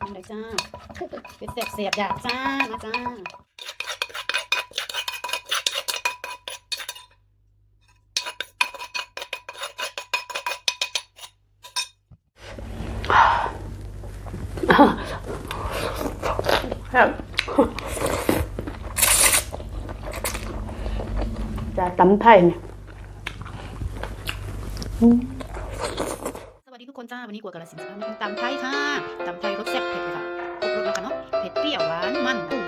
มาเลยจ้าเป็นเสียบเสียบอยากจ้ามาจ้าจะตำไทยเนี่ย กลัวกัวกาลสินสภาพามากินตำไทยค่ะตำไทยรสแซ่บเผ็ดเลยค่ะครบรสแล้วค่ะเนาะ เผ็ดเปรี้ยวหวานมันกุ้ง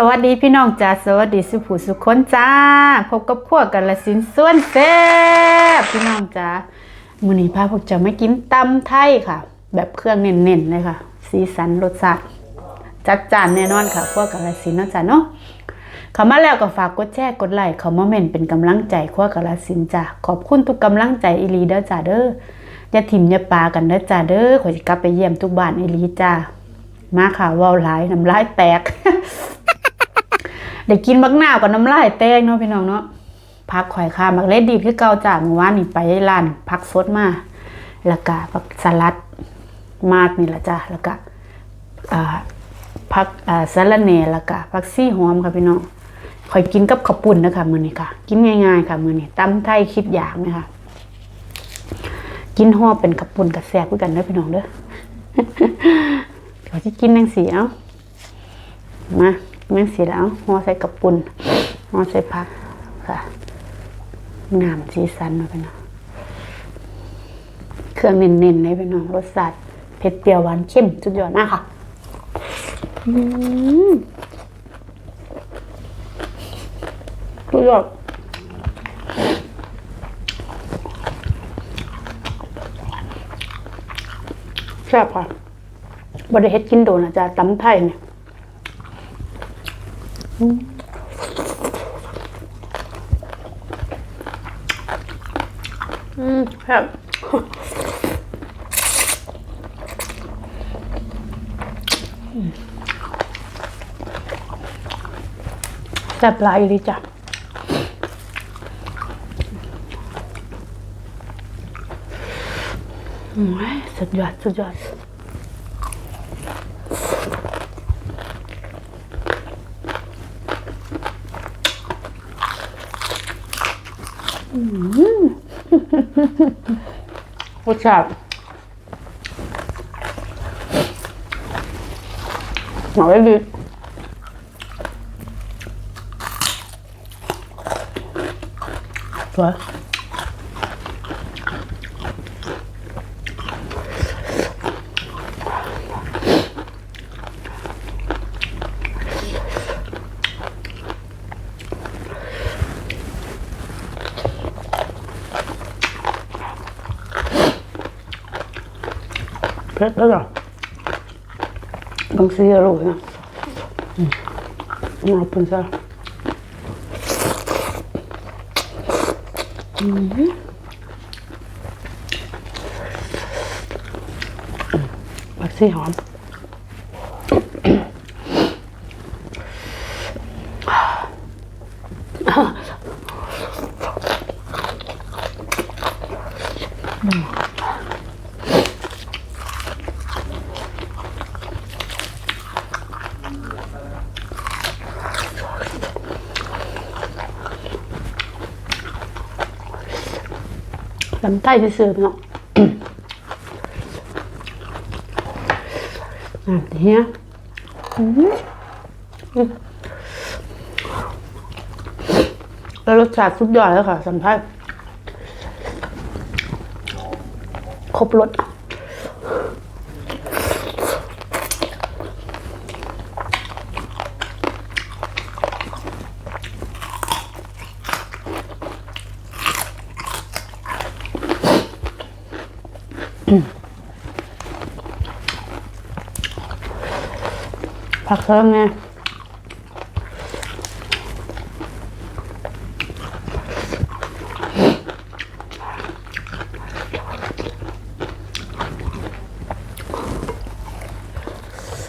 สวัสดีพี่น้องจ้าสวัสดีสุผู้สุคนจ้าพบกับพวกกันละสินส่วนแซ่บพี่น้องจ้ามื้อนี้พาพวกจะมากินตำไทยค่ะ แบบเครื่องเน้นๆเลยค่ะ สีสันรสชาติจัดจ้านแน่นอนค่ะ พวกกันละสินนะจ้าเนาะเข้ามาแล้วก็ฝากกดแชร์กดไลค์เขามเม่นเป็นกำลังใจขั้วกะละสินจ้าขอบคุณทุกกำลังใจอีลีเด้อจ้าเด้ออย่าถิ่มอย่าปากันเด้อจ้าเด้อขอยสิกลับไปเยี่ยมทุกบ้านอีลีจ้ามาค่ะว้าหลายน้ำลายแตก ได้กินบักหน้าวกับน้ำลายแตกเนาะพี่น้องเนาะพักข่อยค่ามักเล็ดดีคือเก่าจ้าเมื่อวานนี่ไปร้านพักสดมาแล้วก็ผักสลัดมาดนี่ละจ้าแล้วก็ผักสะระแหน่แล้วก็ผักซี่หอมค่ะพี่น้องข่อยกินกับข้าวปุ้นนะคะมื้อนี้ค่ะ กินง่ายๆค่ะมื้อนี้ตำไทยคิดอยากไหมคะกินห่อเป็นข้าวปุ้นกับแซ่บคือกันเด้อพี่น้องเด้อเดี๋ยวจะกินจังซี่เอ้ามา ม่งสีแล้วห่อใส่กระปุนห่อใส่ผักค่ะน้ำสีสันมาเป็นองเครื่องเน้นๆเลยเป็นน้องรสชาติเผ็ดเปรี้ยวหวานเข้มสุดยอดมากค่ะสุดยอดแซ่บค่ะบริเฮ็ดกินโดนอาจารย์ตำไทยเนี่ย อืมครับแซ่บหลายเลยจ้ะสุดยอดสุดยอด รสชาติหมาไว้ดีสวย เผ็ดแล้วเหรอบางทีอร่อยนะอืมเอาเป็นซะอืมผักชี ลำไส้ที่ซื้อพี่น้องอะเฮียอืมอืมแล้วรสชาติสุดยอดแล้วค่ะสัมผัสครบรส ผักเคิงไง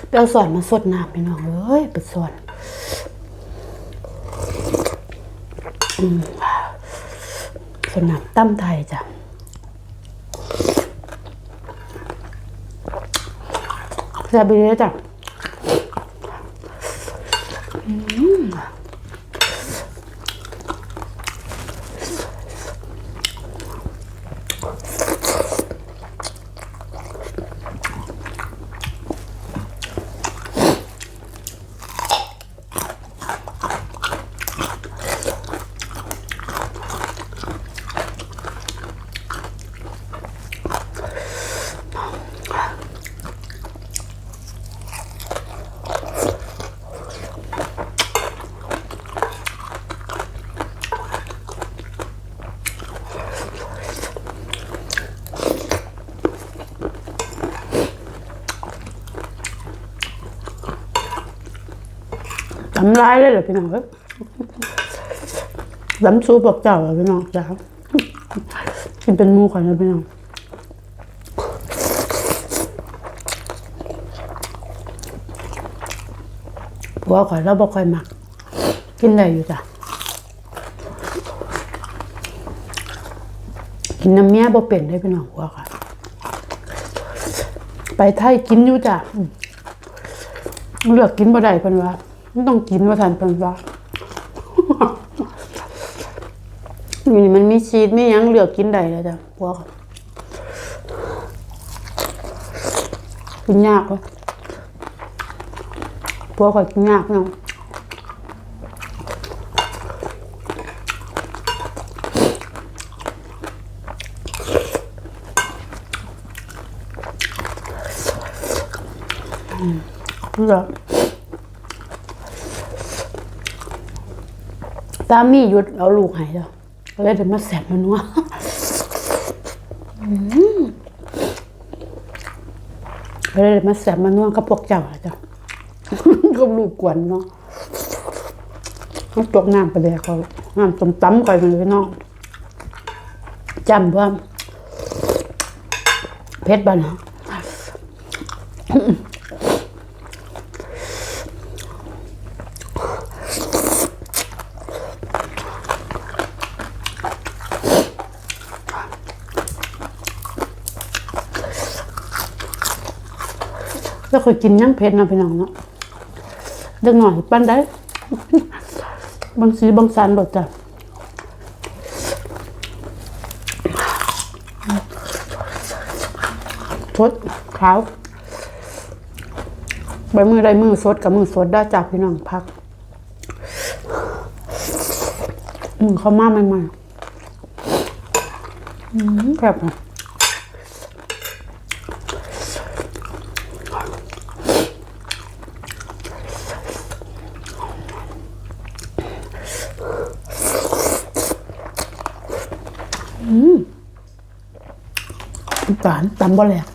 ไปเอาสอนมาสดน้ำพี่น้องเอ้ยไปสอนอืมสดน้ำตั้มไทยจ้ะ แซ่บไปเลยจ้ะ ทำลายเลยเหรอพี่น้องเอ้ยล้ำซูปบอกเจ้าเหรอพี่น้องจ้ากินเป็นมูก่อนนะพี่น้องผัวข่อยเราบอกข่อยมัก กินได้อยู่จ้ะกินน้ำเมียบ่เป็นได้พี่น้องผัวข่อยไปไทยกินอยู่จ้ะเลือกกินบ่ได้เพิ่นว่า มันต้องกินว่าทันเพิ่นว่าอยู่นี่มันมีชีสไมีหยังเหลือกินได้แล้วจ้ะพวกกินยากเว้ยพวกก็กินยากเนาะอืมเลือก สามีหยุดเอาลูกให้แล้วเลยถึงมาแสบมันว่าเลยมาแสบมันว่ากับพวกเจ้าอะจ้ะก็ลูกกวนเนาะเขาตกน้ำไปเลยเขาน้ำต้มตำก่อนเลยพี่น้องจำว่าเพชรบ้านเนาะ เคยกินยังเผ็ดนะพี่น้องเนาะเด็กหน่อยปั้นได้ บางสีบางสันหลดจ้ะสดขาวใบมือใดมือสดกับมือสดได้จากพี่น้องพักมือเขามาใหม่ๆแบบนะ น้ำตาลตำบ่แหลก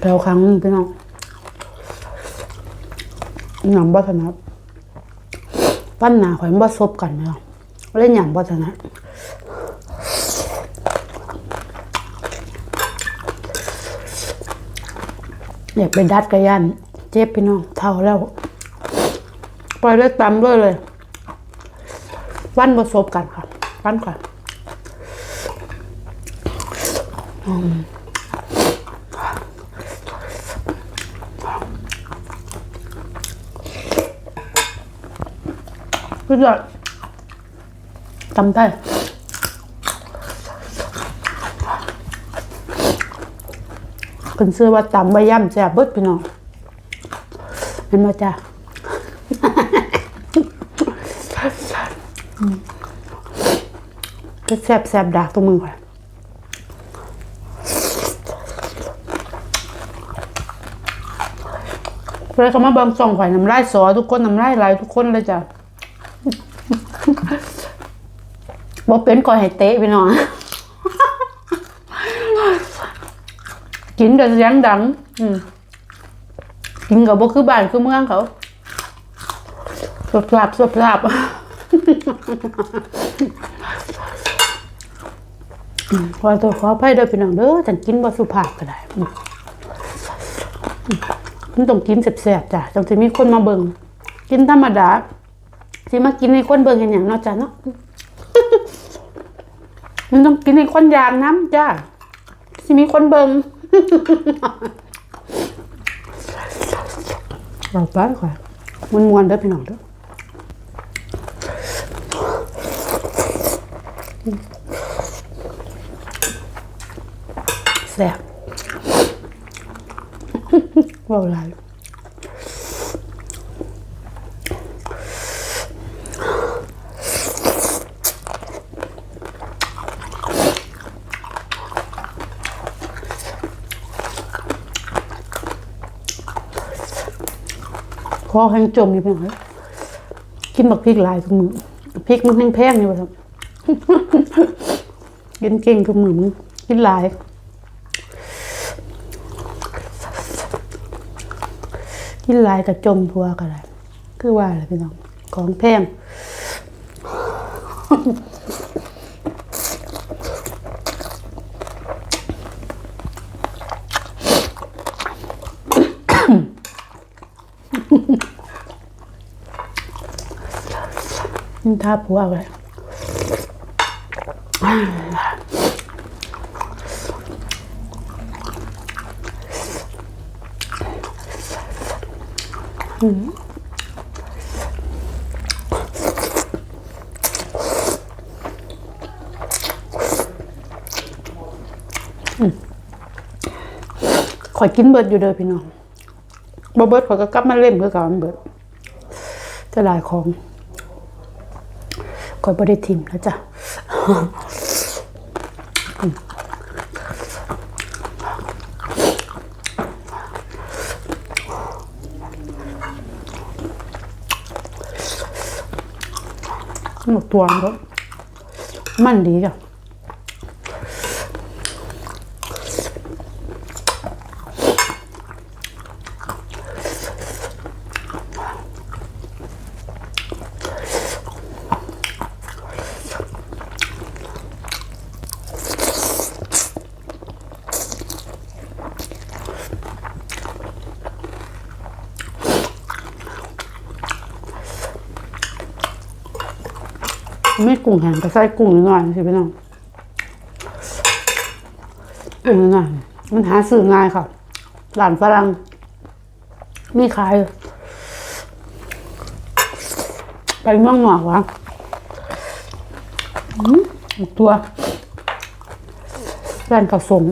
แล้วครั้งนึงพี่น้องหยำบ่ถนัดปั้นหนาข่อยมันบ่ซบกันเนาะเล่นหยำบ่ถนัดอยากไปดัดกระยัน เจ็บพี่น้องเท่าแล้ว ปล่อยเล็กตำด้วยเลย วันผสมกันค่ะ วันก่ะสุดยอดตำได้เป็นซื้อว่าตำใบย่ำแซ่บเบิดพี่น้องเห็นมาจ้า ก็แซบแซบดากตัวมือก่อนเลาเขามาบิ่งส่องข่อยน้ำลายสอทุกคนน้ำลายไหลทุกคนเลยจ้ะบอกเป็นก่อยให้เตะพี่น้องกินแต่เสียงดัง อืมกินกับบ่คือบ้านคือเมืองเขาสดลาบสดลาบ ขอตัวขออภัยเด้อพี่น้องเด้อฉันกินบ่สุภาพก็ได้มันต้องกินแซ่บๆจ้ะจังสิมีคนมาเบิ่งกินธรรมดาสิมากินให้คนเบิ่งเห็นหยังเนาะจ้ะเนาะมันต้องกินให้คนอยากน้ำจ้ะสิมีคนเบิ่งเราไปก่อนมวนเด้อพี่น้องเด้อ แซ่บว่าอะไรคอแห้งจมอยู่เพียงไรกินบักพริกหลายทุกมือพริกมันแห้งแพงอยู่ครับกินเก่งทุกมือมึงกินหลาย กินหลายกับจมทัวก็ได้คือว่าอะไรพี่น้อง ของแพงนี่ท่าผัวเลย ข่อยกินเบิดอยู่เด้อพี่น้องบ่เบิดข่อยก็กลับมาเล่มคือเก่ามันเบิดจะหลายของข่อยบ่ได้ทิมแล้วจ้ะ หมดตัวมันก็มันดีจ้ะ ไม่กุ้งแห้งก็ใส่กุ้งหน่อยสิพี่น้องกุ้งหน่อยมันหาซื้อง่ายค่ะร้านฝรั่งมีขาย ไปเมืองหนอกวะอืมอีกตัวร้านกระสม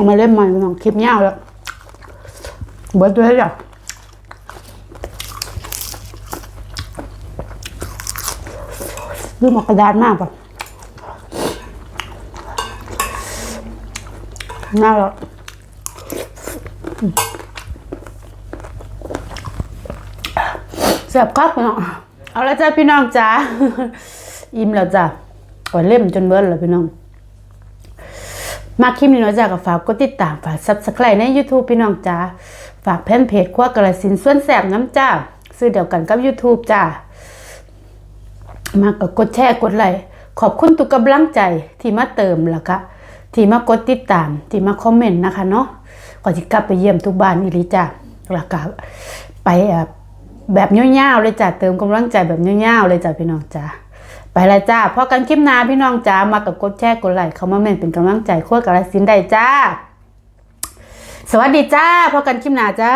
เอามาเล่นใหม่พี่น้องคลิปยาวแล้วเบิร์ดด้วยจ้ะลืมเอากระดาษมากป่ะน่าแล้วอืมเสียบคักพี่น้องเอาละจ้ะพี่น้องจ้าอิ่มแล้วจ้ะก่อนเล่มจนเบิร์ดแล้วพี่น้อง มาคลิปนี้เนาะจ้าก็ฝากกดติดตามฝาก Subscribe ใน YouTube พี่น้องจ้าฝากแผ่นเพจครัวกระสินส่วนแสบน้ำจ้าซื้อเดียวกันกับ YouTube จ้ามากกดแชร์กดไลค์ขอบคุณทุกกำลังใจที่มาเติมแล้วก็ที่มากดติดตามที่มาคอมเมนต์นะคะเนาะก่อนจะกลับไปเยี่ยมทุกบ้านอีลีจ้ะแล้วก็ไปเอ่อแบบยาวๆเลยจ้ะเติมกำลังใจแบบยาวๆเลยจ้ะพี่น้องจ้ะ ไปและจ้าพอกันคลิปหน้าพี่น้องจ้ามากับกดแชร์กดไลค์เขามาเม่นเป็นกำลังใจขั้วกับไรสินได้จ้า สวัสดีจ้าพอกันคลิปหน้าจ้า